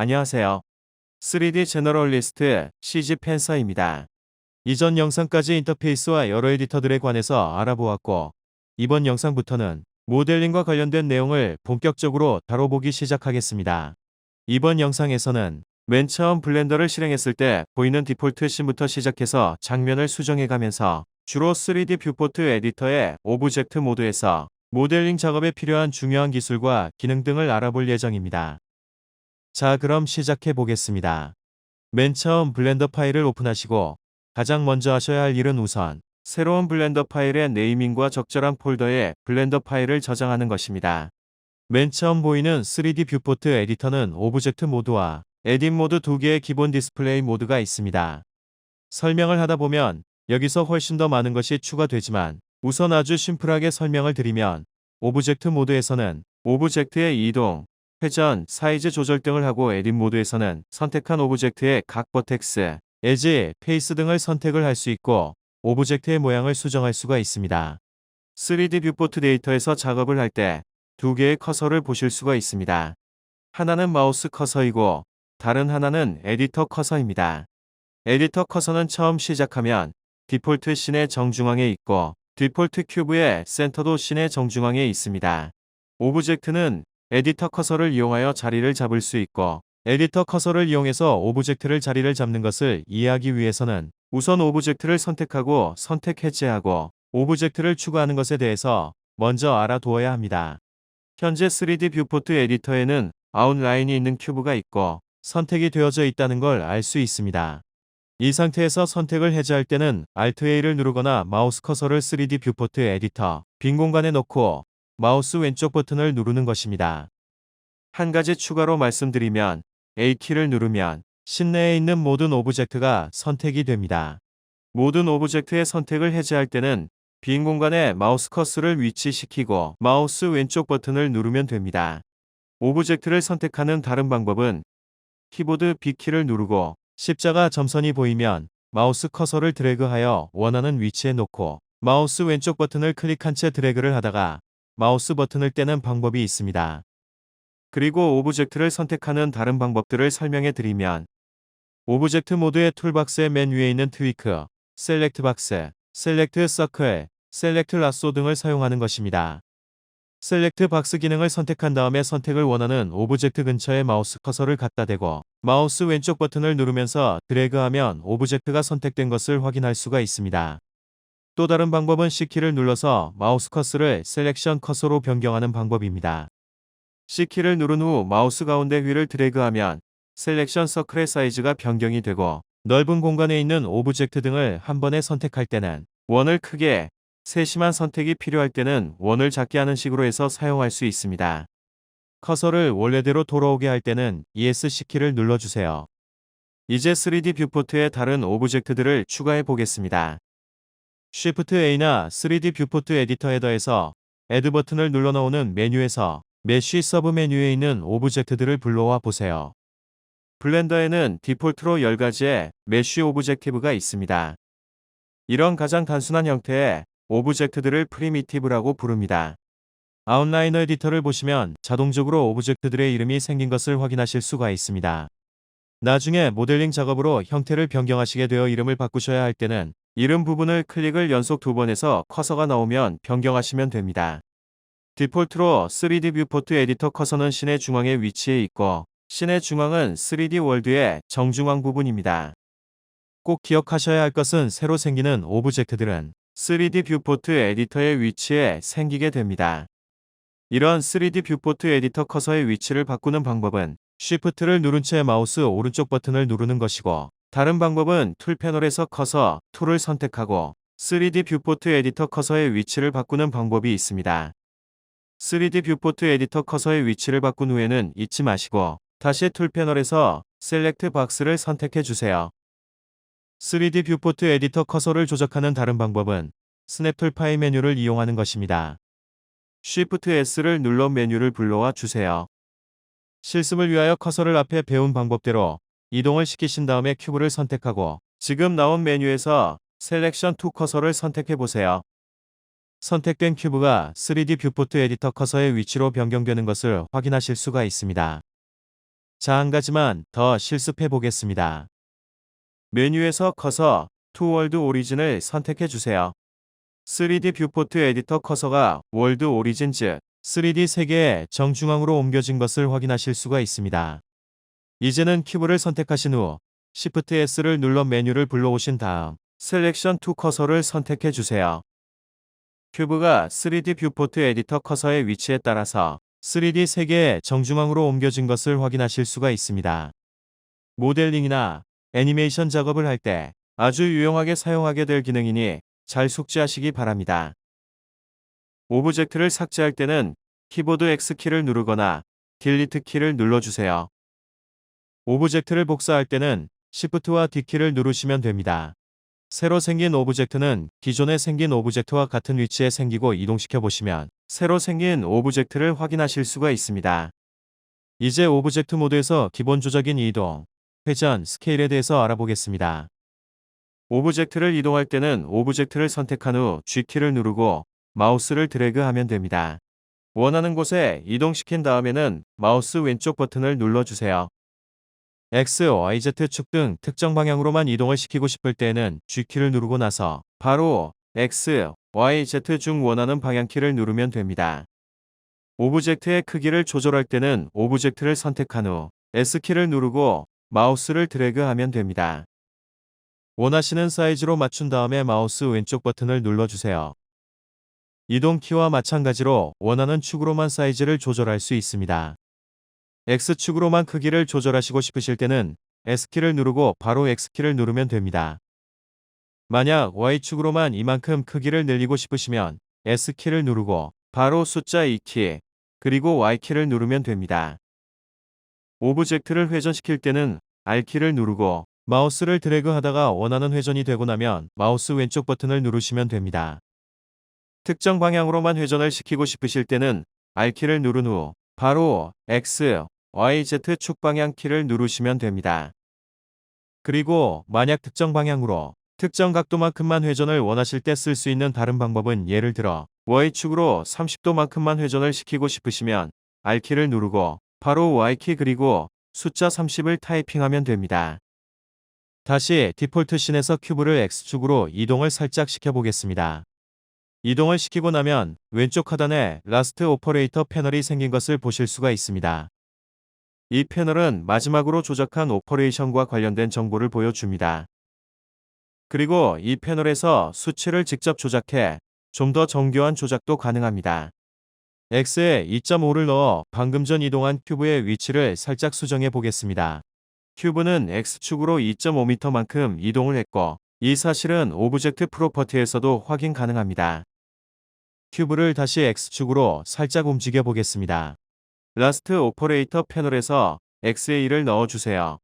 안녕하세요. 3D 제너럴리스트 CG 펜서입니다. 이전 영상까지 인터페이스와 여러 에디터들에 관해서 알아보았고, 이번 영상부터는 모델링과 관련된 내용을 본격적으로 다뤄보기 시작하겠습니다. 이번 영상에서는 맨 처음 블렌더를 실행했을 때 보이는 디폴트 씬부터 시작해서 장면을 수정해가면서 주로 3D 뷰포트 에디터의 오브젝트 모드에서 모델링 작업에 필요한 중요한 기술과 기능 등을 알아볼 예정입니다. 자 그럼 시작해 보겠습니다. 맨 처음 블렌더 파일을 오픈하시고 가장 먼저 하셔야 할 일은 우선 새로운 블렌더 파일의 네이밍과 적절한 폴더에 블렌더 파일을 저장하는 것입니다. 맨 처음 보이는 3D 뷰포트 에디터는 오브젝트 모드와 에딧 모드 두 개의 기본 디스플레이 모드가 있습니다. 설명을 하다 보면 여기서 훨씬 더 많은 것이 추가되지만 우선 아주 심플하게 설명을 드리면 오브젝트 모드에서는 오브젝트의 이동, 회전, 사이즈 조절 등을 하고 에딧 모드에서는 선택한 오브젝트의 각 버텍스, 에지, 페이스 등을 선택을 할 수 있고 오브젝트의 모양을 수정할 수가 있습니다. 3D 뷰포트 데이터에서 작업을 할 때 두 개의 커서를 보실 수가 있습니다. 하나는 마우스 커서이고 다른 하나는 에디터 커서입니다. 에디터 커서는 처음 시작하면 디폴트 씬의 정중앙에 있고 디폴트 큐브의 센터도 씬의 정중앙에 있습니다. 오브젝트는 에디터 커서를 이용하여 자리를 잡을 수 있고 에디터 커서를 이용해서 오브젝트를 자리를 잡는 것을 이해하기 위해서는 우선 오브젝트를 선택하고 선택 해제하고 오브젝트를 추가하는 것에 대해서 먼저 알아두어야 합니다. 현재 3D 뷰포트 에디터에는 아웃라인이 있는 큐브가 있고 선택이 되어져 있다는 걸 알 수 있습니다. 이 상태에서 선택을 해제할 때는 Alt A를 누르거나 마우스 커서를 3D 뷰포트 에디터 빈 공간에 넣고 마우스 왼쪽 버튼을 누르는 것입니다. 한 가지 추가로 말씀드리면 A키를 누르면 실내에 있는 모든 오브젝트가 선택이 됩니다. 모든 오브젝트의 선택을 해제할 때는 빈 공간에 마우스 커스를 위치시키고 마우스 왼쪽 버튼을 누르면 됩니다. 오브젝트를 선택하는 다른 방법은 키보드 B키를 누르고 십자가 점선이 보이면 마우스 커서를 드래그하여 원하는 위치에 놓고 마우스 왼쪽 버튼을 클릭한 채 드래그를 하다가 마우스 버튼을 떼는 방법이 있습니다. 그리고 오브젝트를 선택하는 다른 방법들을 설명해 드리면 오브젝트 모드의 툴박스의 맨 위에 있는 트위크, 셀렉트 박스, 셀렉트 서클, 셀렉트 라쏘 등을 사용하는 것입니다. 셀렉트 박스 기능을 선택한 다음에 선택을 원하는 오브젝트 근처에 마우스 커서를 갖다 대고 마우스 왼쪽 버튼을 누르면서 드래그하면 오브젝트가 선택된 것을 확인할 수가 있습니다. 또 다른 방법은 C키를 눌러서 마우스 커스를 셀렉션 커서로 변경하는 방법입니다. C키를 누른 후 마우스 가운데 휠을 드래그하면 셀렉션 서클의 사이즈가 변경이 되고 넓은 공간에 있는 오브젝트 등을 한 번에 선택할 때는 원을 크게, 세심한 선택이 필요할 때는 원을 작게 하는 식으로 해서 사용할 수 있습니다. 커서를 원래대로 돌아오게 할 때는 ESC키를 눌러주세요. 이제 3D 뷰포트의 다른 오브젝트들을 추가해 보겠습니다. Shift A나 3D 뷰포트 에디터 헤더에서 Add 버튼을 눌러 나오는 메뉴에서 메쉬 서브 메뉴에 있는 오브젝트들을 불러와 보세요. 블렌더에는 디폴트로 10가지의 메쉬 오브젝티브가 있습니다. 이런 가장 단순한 형태의 오브젝트들을 프리미티브라고 부릅니다. 아웃라이너 에디터를 보시면 자동적으로 오브젝트들의 이름이 생긴 것을 확인하실 수가 있습니다. 나중에 모델링 작업으로 형태를 변경하시게 되어 이름을 바꾸셔야 할 때는 이름 부분을 클릭을 연속 두 번 해서 커서가 나오면 변경하시면 됩니다. 디폴트로 3D 뷰포트 에디터 커서는 신의 중앙에 위치해 있고 신의 중앙은 3D 월드의 정중앙 부분입니다. 꼭 기억하셔야 할 것은 새로 생기는 오브젝트들은 3D 뷰포트 에디터의 위치에 생기게 됩니다. 이런 3D 뷰포트 에디터 커서의 위치를 바꾸는 방법은 Shift를 누른 채 마우스 오른쪽 버튼을 누르는 것이고 다른 방법은 툴 패널에서 커서 툴을 선택하고 3D 뷰포트 에디터 커서의 위치를 바꾸는 방법이 있습니다. 3D 뷰포트 에디터 커서의 위치를 바꾼 후에는 잊지 마시고 다시 툴 패널에서 셀렉트 박스를 선택해 주세요. 3D 뷰포트 에디터 커서를 조작하는 다른 방법은 스냅툴 파일 메뉴를 이용하는 것입니다. Shift S를 눌러 메뉴를 불러와 주세요. 실습을 위하여 커서를 앞에 배운 방법대로 이동을 시키신 다음에 큐브를 선택하고 지금 나온 메뉴에서 셀렉션 투 커서를 선택해 보세요. 선택된 큐브가 3D 뷰포트 에디터 커서의 위치로 변경되는 것을 확인하실 수가 있습니다. 자, 한 가지만 더 실습해 보겠습니다. 메뉴에서 커서 투 월드 오리진을 선택해 주세요. 3D 뷰포트 에디터 커서가 월드 오리진 즉 3D 세계의 정중앙으로 옮겨진 것을 확인하실 수가 있습니다. 이제는 큐브를 선택하신 후 Shift S를 눌러 메뉴를 불러오신 다음 셀렉션 투 커서를 선택해 주세요. 큐브가 3D 뷰포트 에디터 커서의 위치에 따라서 3D 세계의 정중앙으로 옮겨진 것을 확인하실 수가 있습니다. 모델링이나 애니메이션 작업을 할 때 아주 유용하게 사용하게 될 기능이니 잘 숙지하시기 바랍니다. 오브젝트를 삭제할 때는 키보드 X키를 누르거나 딜리트 키를 눌러주세요. 오브젝트를 복사할 때는 Shift와 D키를 누르시면 됩니다. 새로 생긴 오브젝트는 기존에 생긴 오브젝트와 같은 위치에 생기고 이동시켜 보시면 새로 생긴 오브젝트를 확인하실 수가 있습니다. 이제 오브젝트 모드에서 기본 조작인 이동, 회전, 스케일에 대해서 알아보겠습니다. 오브젝트를 이동할 때는 오브젝트를 선택한 후 G키를 누르고 마우스를 드래그하면 됩니다. 원하는 곳에 이동시킨 다음에는 마우스 왼쪽 버튼을 눌러주세요. X, Y, Z 축 등 특정 방향으로만 이동을 시키고 싶을 때에는 G키를 누르고 나서 바로 X, Y, Z 중 원하는 방향키를 누르면 됩니다. 오브젝트의 크기를 조절할 때는 오브젝트를 선택한 후 S키를 누르고 마우스를 드래그하면 됩니다. 원하시는 사이즈로 맞춘 다음에 마우스 왼쪽 버튼을 눌러주세요. 이동키와 마찬가지로 원하는 축으로만 사이즈를 조절할 수 있습니다. X축으로만 크기를 조절하시고 싶으실 때는 S키를 누르고 바로 X키를 누르면 됩니다. 만약 Y축으로만 이만큼 크기를 늘리고 싶으시면 S키를 누르고 바로 숫자 2키 그리고 Y키를 누르면 됩니다. 오브젝트를 회전시킬 때는 R키를 누르고 마우스를 드래그 하다가 원하는 회전이 되고 나면 마우스 왼쪽 버튼을 누르시면 됩니다. 특정 방향으로만 회전을 시키고 싶으실 때는 R키를 누른 후 바로 X, Y, Z 축 방향 키를 누르시면 됩니다. 그리고 만약 특정 방향으로 특정 각도만큼만 회전을 원하실 때 쓸 수 있는 다른 방법은 예를 들어 Y축으로 30도만큼만 회전을 시키고 싶으시면 R키를 누르고 바로 Y키 그리고 숫자 30을 타이핑하면 됩니다. 다시 디폴트 씬에서 큐브를 X축으로 이동을 살짝 시켜보겠습니다. 이동을 시키고 나면 왼쪽 하단에 라스트 오퍼레이터 패널이 생긴 것을 보실 수가 있습니다. 이 패널은 마지막으로 조작한 오퍼레이션과 관련된 정보를 보여줍니다. 그리고 이 패널에서 수치를 직접 조작해 좀 더 정교한 조작도 가능합니다. X에 2.5를 넣어 방금 전 이동한 큐브의 위치를 살짝 수정해 보겠습니다. 큐브는 X축으로 2.5m만큼 이동을 했고 이 사실은 오브젝트 프로퍼티에서도 확인 가능합니다. 큐브를 다시 X축으로 살짝 움직여 보겠습니다. 라스트 오퍼레이터 패널에서 1을 넣어주세요.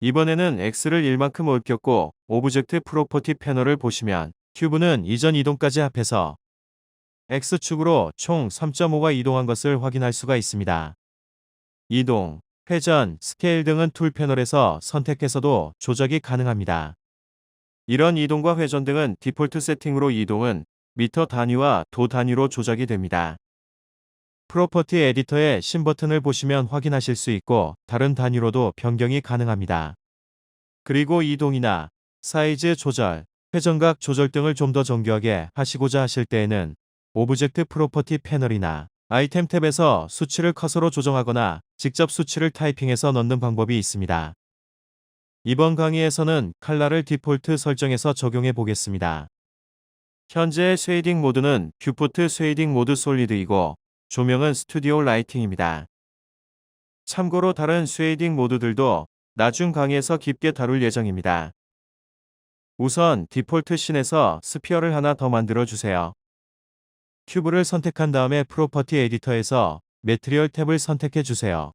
이번에는 X를 1만큼 옮겼고 오브젝트 프로퍼티 패널을 보시면 큐브는 이전 이동까지 합해서 X축으로 총 3.5가 이동한 것을 확인할 수가 있습니다. 이동, 회전, 스케일 등은 툴 패널에서 선택해서도 조작이 가능합니다. 이런 이동과 회전 등은 디폴트 세팅으로 이동은 미터 단위와 도 단위로 조작이 됩니다. 프로퍼티 에디터의 신 버튼을 보시면 확인하실 수 있고 다른 단위로도 변경이 가능합니다. 그리고 이동이나 사이즈 조절, 회전각 조절 등을 좀 더 정교하게 하시고자 하실 때에는 오브젝트 프로퍼티 패널이나 아이템 탭에서 수치를 커서로 조정하거나 직접 수치를 타이핑해서 넣는 방법이 있습니다. 이번 강의에서는 칼라를 디폴트 설정해서 적용해 보겠습니다. 현재 쉐이딩 모드는 뷰포트 쉐이딩 모드 솔리드이고 조명은 스튜디오 라이팅입니다. 참고로 다른 쉐이딩 모드들도 나중 강의에서 깊게 다룰 예정입니다. 우선 디폴트 씬에서 스피어를 하나 더 만들어 주세요. 큐브를 선택한 다음에 프로퍼티 에디터에서 매트리얼 탭을 선택해 주세요.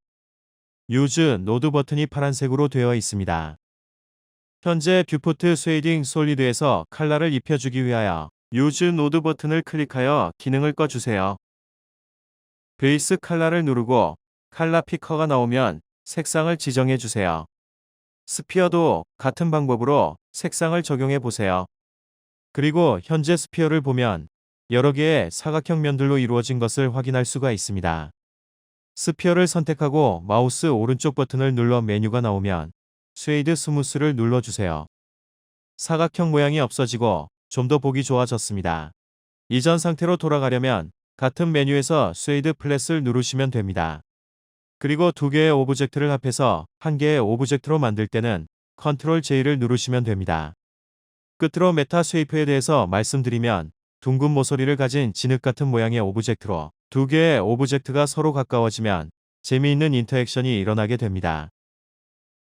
유즈 노드 버튼이 파란색으로 되어 있습니다. 현재 뷰포트 쉐이딩 솔리드에서 칼라를 입혀주기 위하여 유즈 노드 버튼을 클릭하여 기능을 꺼주세요. 베이스 칼라를 누르고 칼라 피커가 나오면 색상을 지정해 주세요. 스피어도 같은 방법으로 색상을 적용해 보세요. 그리고 현재 스피어를 보면 여러 개의 사각형 면들로 이루어진 것을 확인할 수가 있습니다. 스피어를 선택하고 마우스 오른쪽 버튼을 눌러 메뉴가 나오면 쉐이드 스무스를 눌러주세요. 사각형 모양이 없어지고 좀 더 보기 좋아졌습니다. 이전 상태로 돌아가려면 같은 메뉴에서 쉐이드 플랫을 누르시면 됩니다. 그리고 두 개의 오브젝트를 합해서 한 개의 오브젝트로 만들 때는 컨트롤 J를 누르시면 됩니다. 끝으로 메타 쉐이프에 대해서 말씀드리면 둥근 모서리를 가진 진흙 같은 모양의 오브젝트로 두 개의 오브젝트가 서로 가까워지면 재미있는 인터액션이 일어나게 됩니다.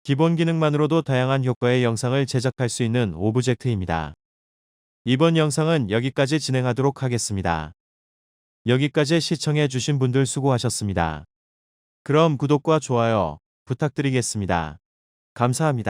기본 기능만으로도 다양한 효과의 영상을 제작할 수 있는 오브젝트입니다. 이번 영상은 여기까지 진행하도록 하겠습니다. 여기까지 시청해 주신 분들 수고하셨습니다. 그럼 구독과 좋아요 부탁드리겠습니다. 감사합니다.